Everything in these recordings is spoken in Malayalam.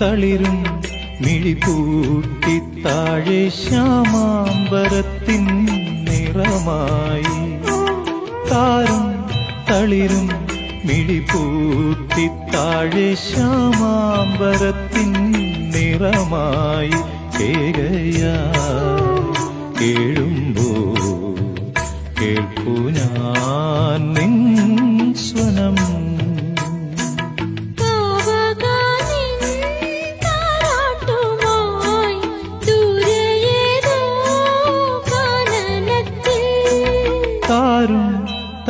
തളിരും മിഴിപൂട്ടി താഴെ ശ്യാമാംബരത്തിൻ നിറമായി. താരും തളിരും മിഴിപൂട്ടി താഴെ ശ്യാമാംബരത്തിൻ നിറമായി. കേകയ കേഴുമ്പോ കേൾപ്പു ഞാൻ നിൻ സ്വനം.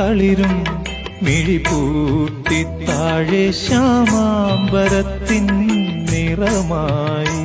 തളിരും മിഴിപൂട്ടി താഴെ ശ്യാമാംബരത്തിൻ നിറമായി.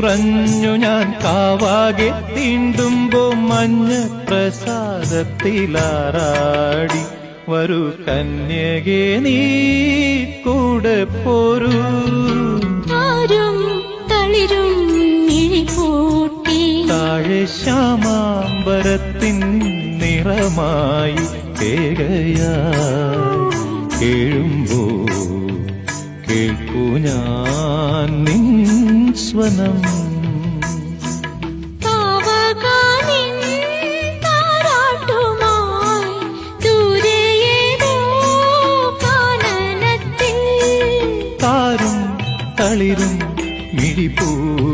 തുള്ളിയുറഞ്ഞു ഞാൻ കാവാകെ തീണ്ടുമ്പോ മഞ്ഞ പ്രസാദത്തിലാറാടി. വരൂ കന്യകെ നീ കൂടെ പോരൂ. ആരും തളിരും താഴെ ശ്യാമാമ്പരത്തിൻ നിറമായി കേഴുമ്പോ കേൾപ്പു ഞാൻ നിൻ സ്വനം. തളിരും മിഴിപൂട്ടി